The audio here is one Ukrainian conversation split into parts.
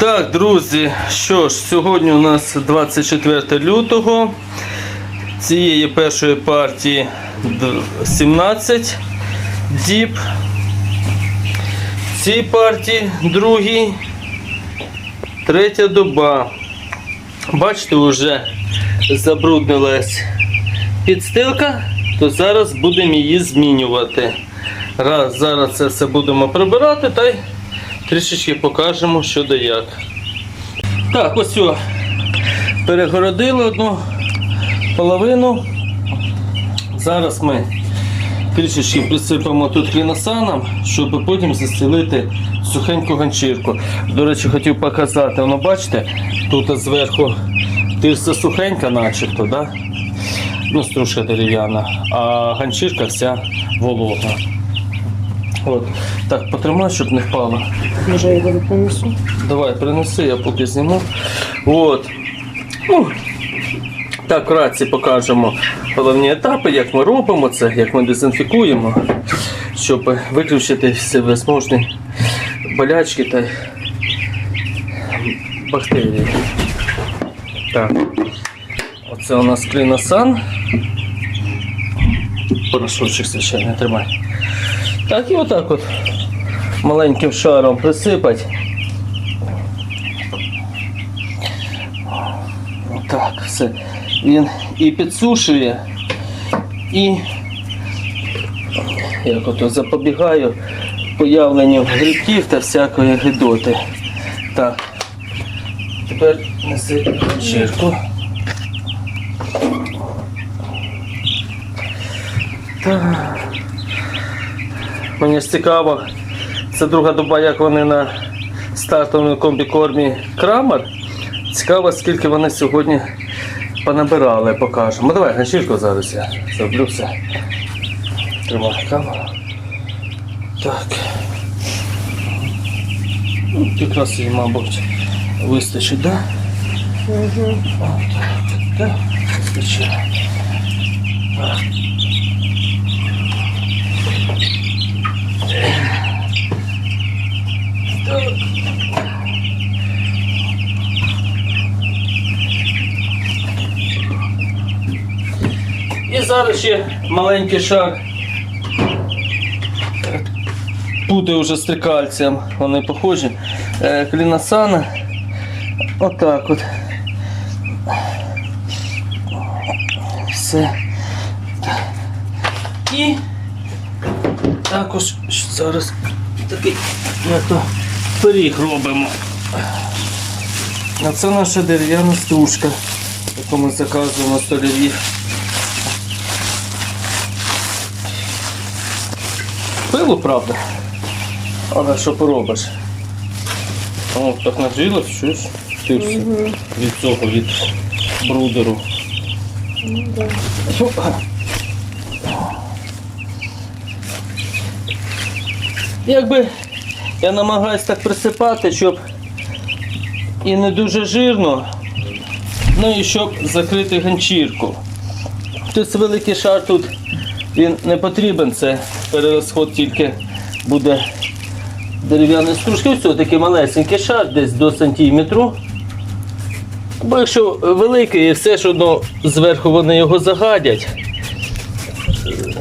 Так, друзі, що ж, сьогодні у нас 24 лютого. Цієї першої партії 17 діб. Цій партії другій, третя доба. Бачите, вже забруднилась підстилка, то зараз будемо її змінювати. Раз, зараз це все будемо прибирати та й трішечки покажемо, що да як. Так, ось о, перегородили одну половину. Зараз ми трішечки присипемо тут кліносаном, щоб потім застелити сухеньку ганчірку. До речі, хотів показати, воно бачите, тут зверху тирса сухенька, начебто, да? ну, стружка дерев'яна, а ганчірка вся волога. От. Так, потримай, щоб не впало. Може, я його принесу? Давай, принеси, я поки зніму. От. Ну, так, вкратці покажемо головні етапи, як ми робимо це, як ми дезінфікуємо, щоб виключити всі возможні болячки та бактерії. Так. Оце у нас кліносан. Порошочок, звичайно, тримай. Так, і отак от маленьким шаром присипать. Так, все. Він і підсушує, і як ото запобігаю появленню грибків та всякої гидоти. Так. Тепер неси чирку. Так. Мені ж цікаво, це друга доба, як вони на стартовому комбікормі Крамер. Цікаво, скільки вони сьогодні понабирали, покажемо. Ну, давай, ганчірку зараз я зроблю все. Тримай камеру. Так. Ну, якраз її, мабуть, вистачить, так? Да? Угу. Так, так, вистачить. Так. І зараз ще маленький шаг. Путаю вже з трикальцем, вони похожі. Е, Кліносана. Отак от. Все. І також зараз такий як то пиріг робимо. А це наша дерев'яна стружка, яку ми заказуємо столярі. Пилу, правда. Але що поробиш? О, так нагріло, щось тирсу від цього, від брудеру. Ну, да. Якби я намагаюсь так присипати, щоб і не дуже жирно, ну і щоб закрити ганчірку. Тобто великий шар тут він не потрібен, це перерозход тільки буде дерев'яної стружки. Ось такий малесенький шар, десь до сантиметру. Бо якщо великий і все ж одно зверху вони його загадять,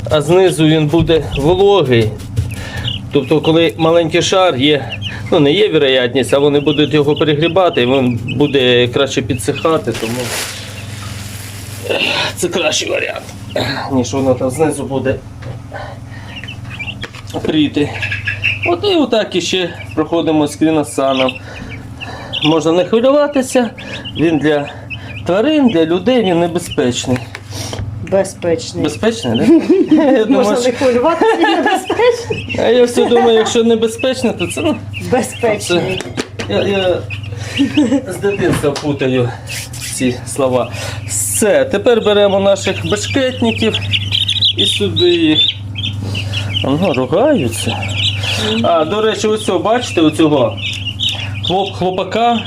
а знизу він буде вологий. Тобто, коли маленький шар є, ну не є вероятність, а вони будуть його перегрібати, і він буде краще підсихати, тому це кращий варіант, ніж воно там знизу буде пріти. От і отак іще проходимо з кріносаном. Можна не хвилюватися, він для тварин, для людей він небезпечний. Безпечний. Безпечний, так? Да? Я Можна не хвилюватися, він небезпечний. а я все думаю, якщо небезпечно, то це ну. Безпечний. Я, я з дитинства путаю ці слова. Все, тепер беремо наших бешкетників і сюди їх. Ага, ругаються. А, до речі, ось цього, бачите, оцього хлоп, хлопака.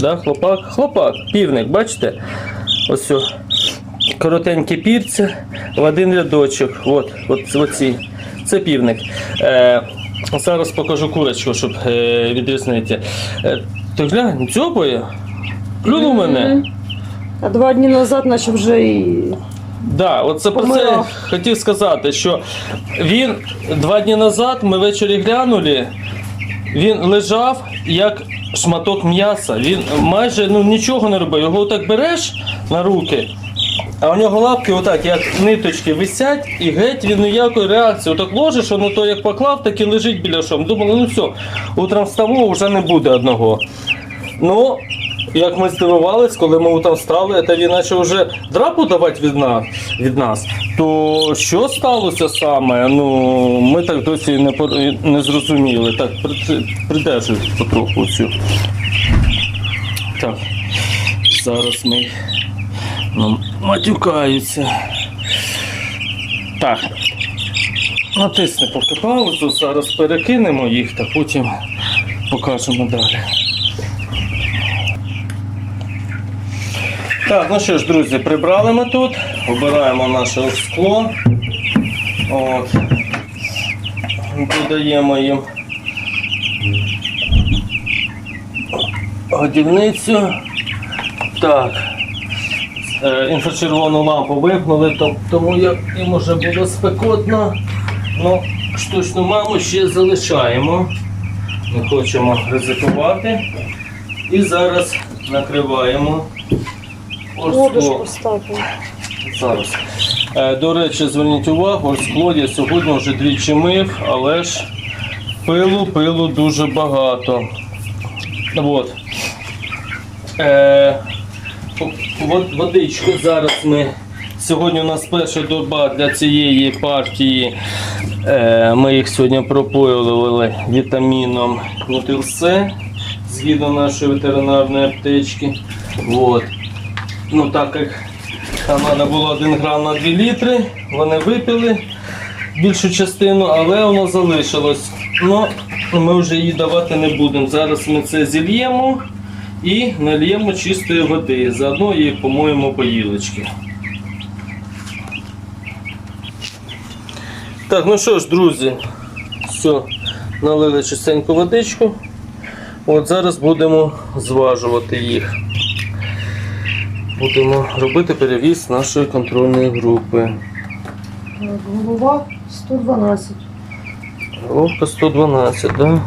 Да, хлопак, хлопак, півник, бачите? Ось о, коротенькі пірця в один рядочок. От, от, оці. Це півник. Е, зараз покажу курочку, щоб е, відрізнити. Е, Ти глянь, дзьобає. Плюнув мене. А два дні назад, наче вже і. Да, от це про це Помирав. хотів сказати, що він два дні назад ми ввечері глянули, він лежав як шматок м'яса. Він майже ну, нічого не робив. Його так береш на руки, а у нього лапки отак, як ниточки висять, і геть він ніякої реакції. Отак ложиш, воно то як поклав, так і лежить біля шом. Думали, ну все, утром вставу вже не буде одного. Ну, як ми здивувались, коли ми там стали, та він наче вже драпу давати від нас, від нас. То що сталося саме? Ну, ми так досі не, не зрозуміли. Так, при- придержують потроху цю. Так, зараз ми нам матюкаються. Так. Натисни поки паузу, зараз перекинемо їх та потім покажемо далі. Так, ну що ж, друзі, прибрали ми тут, обираємо наше скло. От. Додаємо їм годівницю. Так. Е, інфрачервону лампу вимкнули, тому як їм уже буде спекотно. Ну, штучну маму ще залишаємо. Не хочемо ризикувати. І зараз накриваємо. Воду Ось зараз. Е, До речі, зверніть увагу, ось я сьогодні вже двічі мив, але ж пилу, пилу дуже багато. От. Е, водичку зараз ми. Сьогодні у нас перша доба для цієї партії. Е, ми їх сьогодні пропоювали вітаміном Нутилсе згідно нашої ветеринарної аптечки. От. Ну так як там треба було 1 грам на 2 літри, вони випили більшу частину, але воно залишилось. Ну, ми вже її давати не будемо. Зараз ми це зільємо і нальємо чистої води, заодно її помоємо поїлочки. Так, ну що ж, друзі, все, налили чистеньку водичку. От Зараз будемо зважувати їх. Будемо робити перевіз нашої контрольної групи. Голова 112. Головка 112, так? Да? Угу.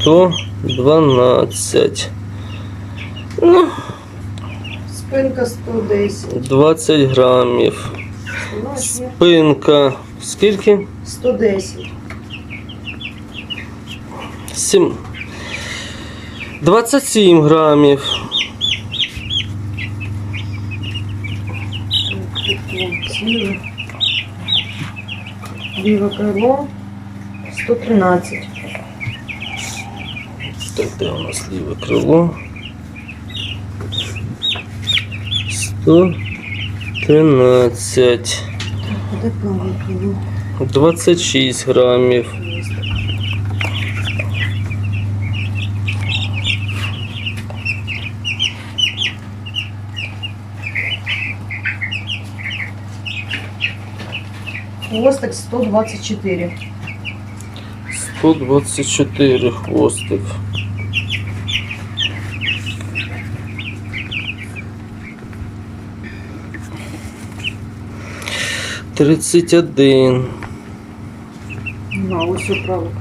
112. Ну, Спинка 110. 20 грамів. Спинка. Скільки? 110. 7. 27 грамів. Біле крило 113. Де у нас ліве крило? 113. Де праве крило? 26 грамів. Хвостик 124. 124 хвостик. Тридцять один. На, ось крило.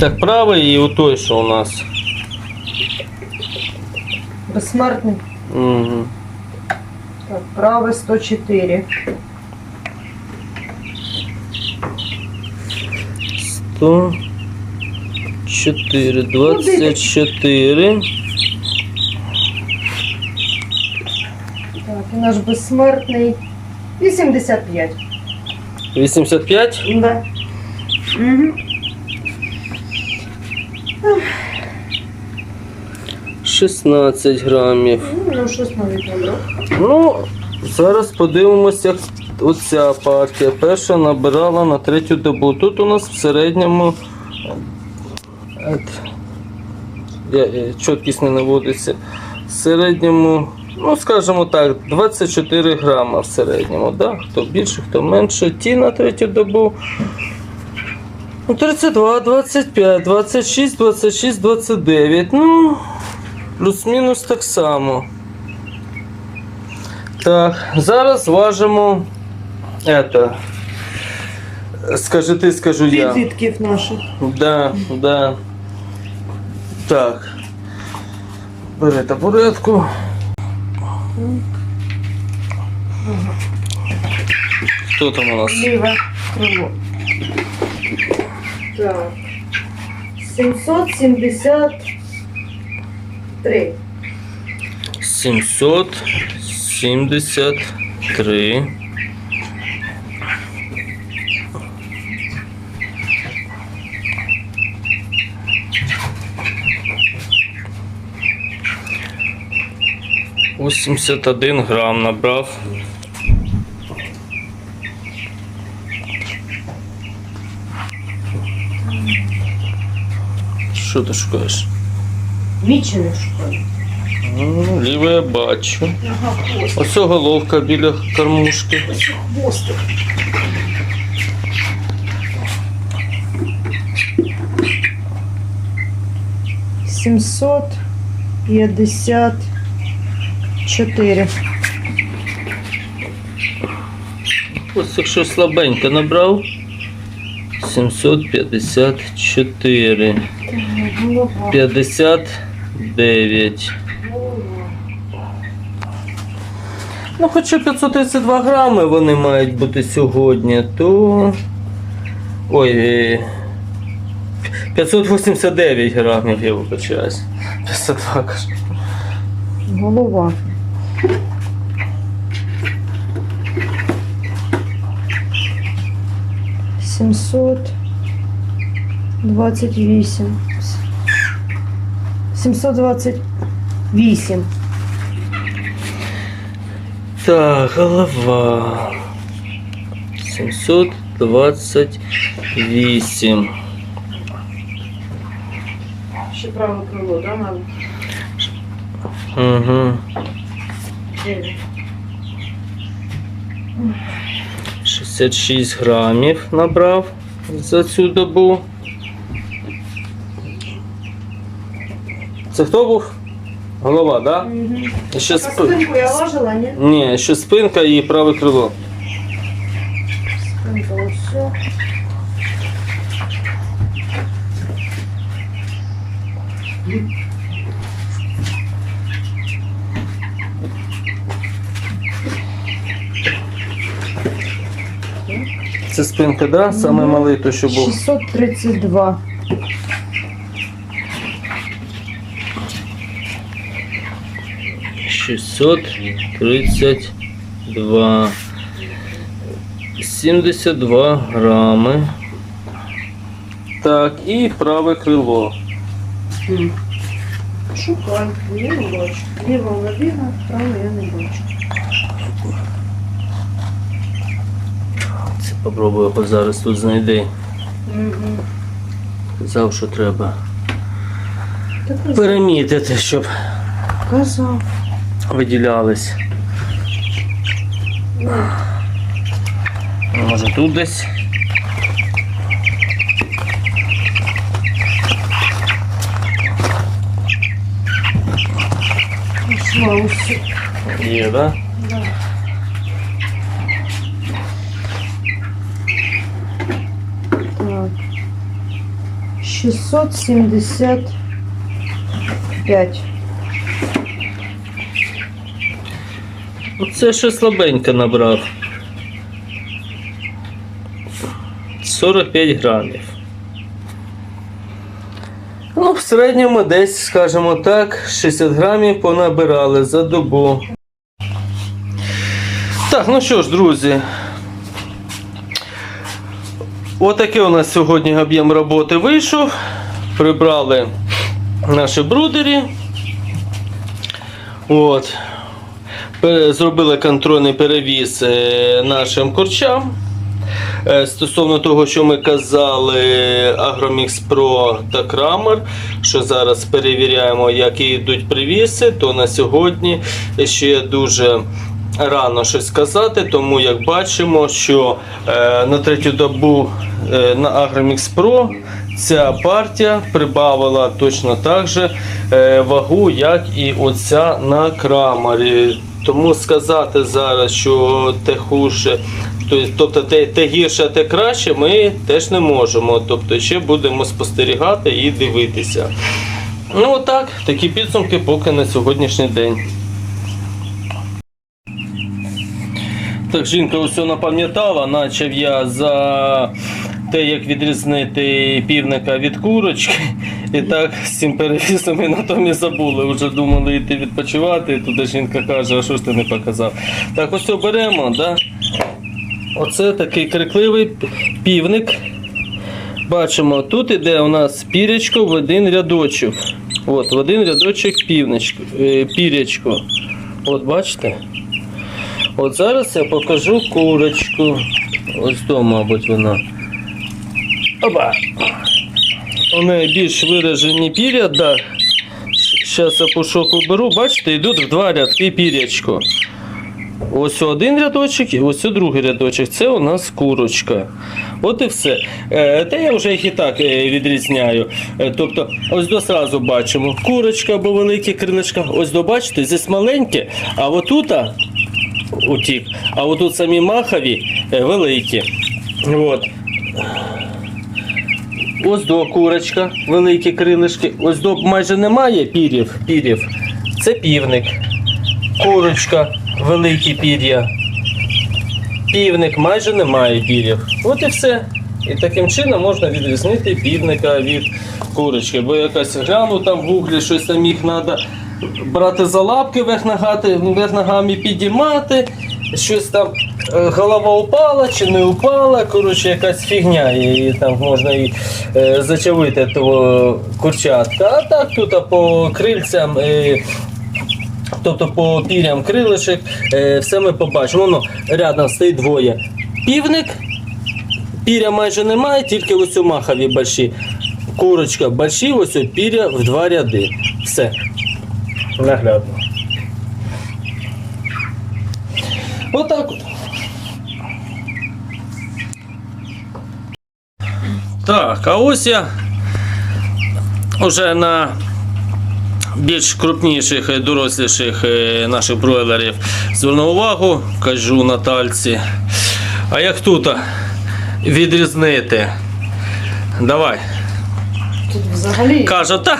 Так, правий і у той, що у нас. Безсмертний. Угу. Так, праве 104. Сто чотири. Двадцять чотири. Так, і наш безсмертний 85. Вісімдесят п'ять. Да. Угу. 16 грамів. Ну, щось навіть не брав. Ну, зараз подивимося, як оця партія. Перша набирала на третю добу. Тут у нас в середньому е, я- е, чіткість не наводиться. В середньому ну, скажімо так, 24 грама в середньому. Да? Хто більше, хто менше. Ті на третю добу. Ну, 32, 25, 26, 26, 29. Ну, плюс-мінус так само. Так, зараз важимо. Это. Скажи ти, скажу я. Підлітків наших. Да, да. Так. Бери табуретку. Хто там у нас? Ліве крило. Так. 773. 773. Восемьдесят один грам набрав. Що ти шукаєш? Вічини шукаю. Ну, Ліве я бачу. Ось головка біля кормушки. Ось хвостик. Сімсот п'ятдесят чотири. Ось якщо слабенько набрав. 754. Голова. 59. Голова. Ну, хоча 532 грами вони мають бути сьогодні, то. Ой. е, 589 грамів, я вибачаюсь. 502 кажу. Голова. 700 28. 728. Так, голова. 728. Ще праве крыло да, надо? Угу. 9. 36 грамів набрав за цю добу. Це хто був? Голова, да? Угу. Ще спи- Спинку я ложила, ні? Ні, ще спинка і праве крило. Спинка, ось все. Це спинка, да? Саме малий, то що був. 632. Шістсот тридцять два. Сімдесят два грами. Так, і праве крило. Шукай, я не бачу. Ліва лавіна, право я не бачу. Попробую його зараз тут знайти. Угу. Казав, що треба перемітити, щоб казав. виділялись. Може тут десь. Є? Да. Так. 675. Оце ще слабенько набрав. 45 грамів. Ну, в середньому десь, скажімо так, 60 грамів понабирали за добу. Так, ну що ж, друзі. Отакий у нас сьогодні об'єм роботи вийшов. Прибрали наші брудері. От. Зробили контрольний перевіз е, нашим курчам. Е, Стосовно того, що ми казали Агромікс Pro та Крамер, що зараз перевіряємо, які йдуть привіси, то на сьогодні ще дуже рано щось сказати, тому як бачимо, що е, на третю добу е, на Agromix Pro ця партія прибавила точно так же е, вагу, як і оця на крамері. Тому сказати зараз, що те хуже, тобто те, те гірше, те краще, ми теж не можемо. Тобто ще будемо спостерігати і дивитися. Ну отак, такі підсумки поки на сьогоднішній день. Так, жінка усе напам'ятала, начав я за те, як відрізнити півника від курочки. І так з цим перевісом і на тому забули. Вже думали йти відпочивати. Туди жінка каже, а що ж ти не показав? Так, ось беремо, да? Оце такий крикливий півник. Бачимо, тут іде у нас пірячко в один рядочок. От, в один рядочок півничко, е, пірячко. От бачите? От зараз я покажу курочку. Ось то, мабуть, вона. Опа! У неї більш виражені пір'я, да. Зараз я пушок уберу, бачите, йдуть в два рядки пірячко. Ось один рядочок і ось другий рядочок. Це у нас курочка. От і все. Е, Та я вже їх і так е, відрізняю. Е, Тобто, ось до сразу бачимо. Курочка або великі крилечка. Ось до бачите, здесь маленьке, а отута утік. А отут самі махові е, великі. От. Ось до курочка, великі крилишки. Ось до майже немає пірів. пірів. Це півник. Курочка, великі пір'я. Півник майже немає пірів. От і все. І таким чином можна відрізнити півника від курочки. Бо якась гляну там в гуглі, щось там їх треба брати за лапки, верх, ногати, верх ногами підіймати, щось там е, голова упала чи не упала. Коротше, якась фігня, і там можна і е, зачавити того курчатка. А так тут по крильцям. Е, Тобто по пірям крилишек, е, все ми побачимо. Воно рядом стоїть двоє. Півник, піря майже немає, тільки ось у махові больші. Курочка больші, ось у піря в два ряди. Все. Наглядно. Отак от. Так, а ось я уже на більш крупніших, е, доросліших е, наших бройлерів звернув увагу, кажу Натальці. А як тут відрізнити? Давай. Тут взагалі Каже, та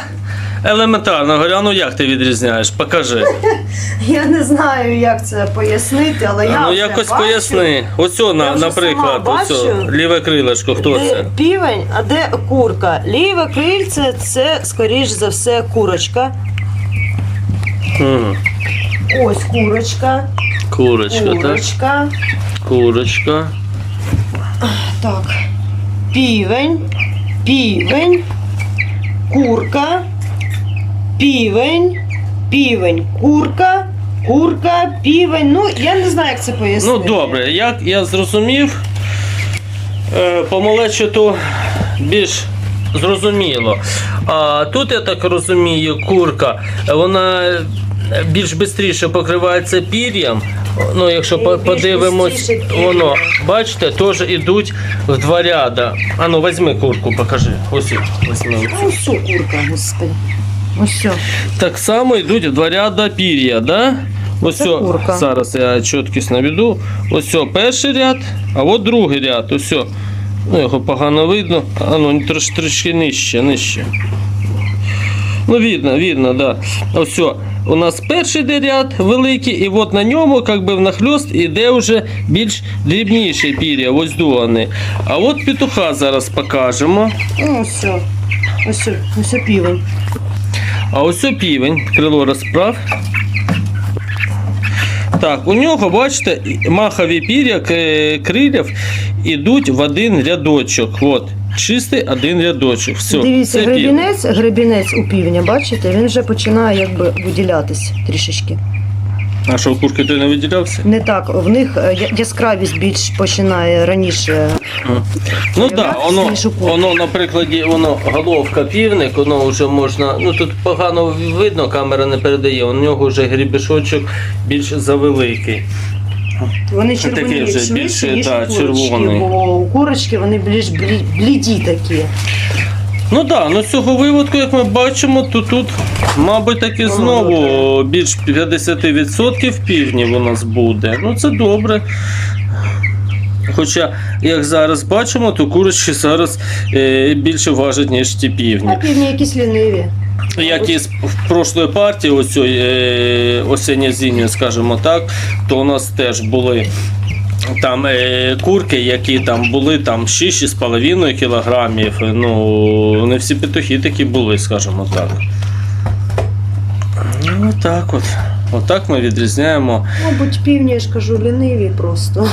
елементарно. Говорю, а ну як ти відрізняєш? Покажи. Я не знаю, як це пояснити, але я ну вже якось бачу. поясни. Ось, на, вже наприклад, сама бачу. ліве крилишко, хто Де це? півень, а де курка? Ліве крильце це, скоріш за все, курочка. Мгм. Ось курочка. Курочка, так? Курочка. Курочка. Так. Півень. Півень. Курка. Півень. Півень. Курка. Курка, півень. Ну, я не знаю, як це пояснити. Ну добре, як я зрозумів, е, по малечу більш зрозуміло. А тут, я так розумію, курка, вона більш швидше покривається пір'ям. Ну, якщо Більш подивимось, воно, бачите, теж йдуть в два ряда. А ну, візьми курку, покажи. Ось, візьми. Ось курка, господи. Ось. Так само йдуть два ряда пір'я, да? Ось курка. зараз я чіткість наведу. Ось перший ряд, а от другий ряд. Ось. Ну, його погано видно. А ну, трош, трошки нижче, нижче. Ну, видно, видно, да. Ось. У нас перший ряд великий, і от на ньому, як би внахльост, іде вже більш дрібніший пір'я, ось дуани. А от петуха зараз покажемо. Ну, ось. Ось ось півень. А ось півень, крило розправ. Так, у нього, бачите, махові пір'я крилів ідуть в один рядочок. От, чистий один рядочок. Все, Дивіться, гребінець, гребінець у півня, бачите, він вже починає якби виділятись трішечки. А що, курки ти не виділявся? Не так, в них е, я- яскравість більш починає раніше. Ну так, да, воно, Ніж у воно, на прикладі, воно головка півник, воно вже можна. Ну тут погано видно, камера не передає. У нього вже грібешочок більш завеликий. Вони Такий червоні вже швидше, більше, ніж да, у курочки, червоний. бо у курочки вони більш блі- бліді такі. Ну так, да, ну з цього виводку, як ми бачимо, то тут, мабуть, таки знову більш 50% півнів у нас буде. Ну це добре. Хоча, як зараз бачимо, то курочки зараз е, більше важать, ніж ті півні. А півні якісь ліниві. Як і з- в прошлої партії, ось е, осінньо-зимньої, скажімо так, то у нас теж були там е, курки, які там були там 6-6,5 кілограмів. Ну, не всі петухи такі були, скажімо так. Ну, так от. Отак ми відрізняємо. Мабуть, півні, я ж кажу, ліниві просто.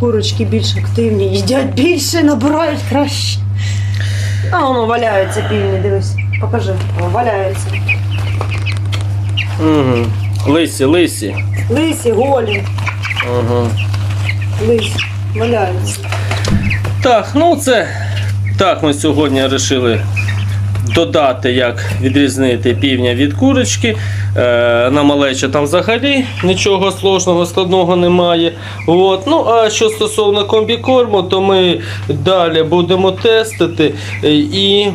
Курочки більш активні, їдять більше, набирають краще. А воно валяється півні, дивись. Покажи. О, валяється. Угу. Лисі, лисі. Лисі, голі, Угу. Лисі, валяються. Так, ну це так ми сьогодні вирішили додати, як відрізнити півня від курочки. Е, на малеча там взагалі нічого сложного, складного немає. От. Ну, а що стосовно комбікорму, то ми далі будемо тестити е, і.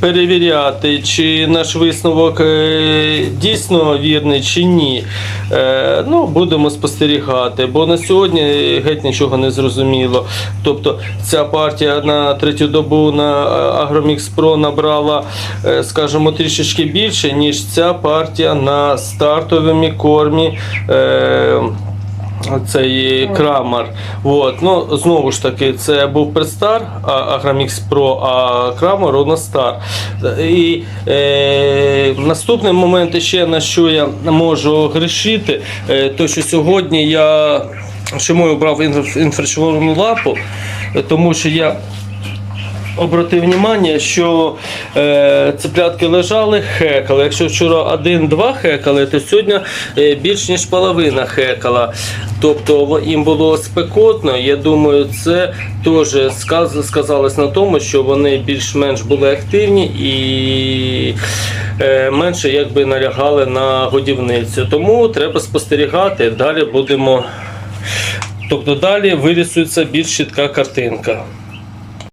Перевіряти, чи наш висновок е, дійсно вірний чи ні. Е, ну, будемо спостерігати, бо на сьогодні геть нічого не зрозуміло. Тобто ця партія на третю добу на Agromix Pro набрала, е, скажімо, трішечки більше, ніж ця партія на стартовому кормі. Цей крамар. От. Ну, знову ж таки, це був предстар а- Agramix Pro, а крамар Одностар. І е, наступний момент ще на що я можу грішити, е, то що сьогодні я чому я обрав інф- інфрачервону лапу, Е, тому що я обратив увагу, що е, цеплятки лежали, хекали. Якщо вчора один-два хекали, то сьогодні е, більш ніж половина хекала. Тобто їм було спекотно. Я думаю, це теж сказ, сказалось на тому, що вони більш-менш були активні і е, менше якби налягали на годівницю. Тому треба спостерігати. Далі будемо. Тобто далі вирісується більш чітка картинка.